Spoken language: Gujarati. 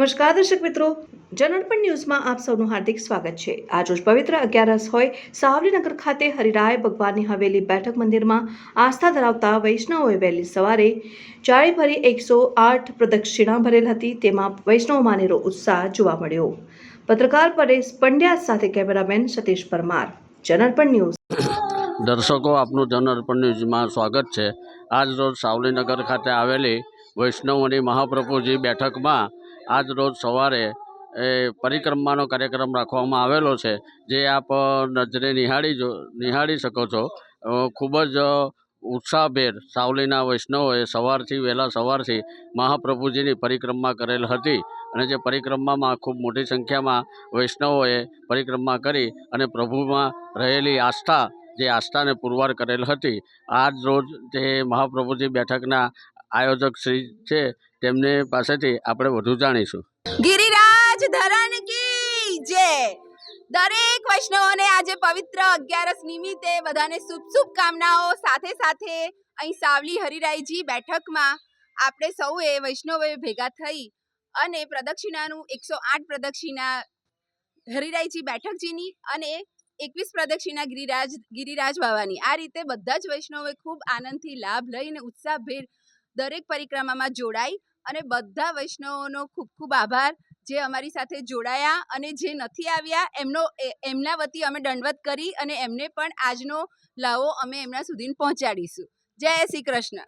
નમસ્કાર દર્શક મિત્રો જનરપણ ન્યૂઝમાં આપ સૌનું હાર્દિક સ્વાગત છે. આજરોજ પવિત્ર અગિયારસ હોય સાવલીનગર ખાતે હરિરાય ભગવાનની હવેલી બેઠક મંદિરમાં આસ્થા ધરાવતા વૈષ્ણવોએ વહેલી સવારે ચારે ભરી એકસો આઠ પ્રદક્ષિણા ભરેલ હતી. તેમાં વૈષ્ણવ માનેરો ઉત્સાહ જોવા મળ્યો. પત્રકાર પરેશ પંડ્યા સાથે કેમેરામેન સતીશ પરમાર. જનરપણ ન્યૂઝ. દર્શકો, આપનું જનઅર્પણ ન્યૂઝમાં સ્વાગત છે. આજ રોજ સાવલીનગર ખાતે આવેલી વૈષ્ણવોની મહાપ્રભુજી બેઠકમાં આજ રોજ સવારે એ પરિક્રમાનો કાર્યક્રમ રાખવામાં આવેલો છે, જે આપ નજરે નિહાળી જો, નિહાળી શકો છો. ખૂબ જ ઉત્સાહભેર સાવલીના વૈષ્ણવોએ સવારથી વહેલા સવારથી મહાપ્રભુજીની પરિક્રમા કરેલ હતી અને જે પરિક્રમામાં ખૂબ મોટી સંખ્યામાં વૈષ્ણવોએ પરિક્રમા કરી અને પ્રભુમાં રહેલી આસ્થા, જે આસ્થાને પુરવાર કરેલ હતી. આજ રોજ જે મહાપ્રભુજી બેઠકના આયોજક શ્રી છે, તેમને પાસેથી આપણે વધુ જાણીશું. ગિરિરાજ ધરણ કી જય. દરેક વૈષ્ણવોને આજે પવિત્ર અગિયારસ નિમિત્તે બધાને શુભ શુભકામનાઓ સાથે સાથે અહીં સાવલી હરિરાયજી બેઠકમાં આપણે સૌએ વૈષ્ણવોએ ભેગા થઈ અને પ્રદક્ષિણાનું એકસો આઠ પ્રદક્ષિણા હરિરાયજી બેઠકજીની અને એકવીસ પ્રદક્ષિણા ગિરિરાજ ગિરિરાજ બાવાની આ રીતે બધા જ વૈષ્ણવે ખૂબ આનંદથી લાભ લઈને ઉત્સાહભેર દરેક પરિક્રમામાં જોડાઈ અને બધા વૈષ્ણવોનો ખૂબ ખૂબ આભાર જે અમારી સાથે જોડાયા અને જે નથી આવ્યા, એમનો એમના વતી અમે દંડવત કરી અને એમને પણ આજનો લાવો અમે એમના સુધી પહોંચાડીશું. જય શ્રી કૃષ્ણ.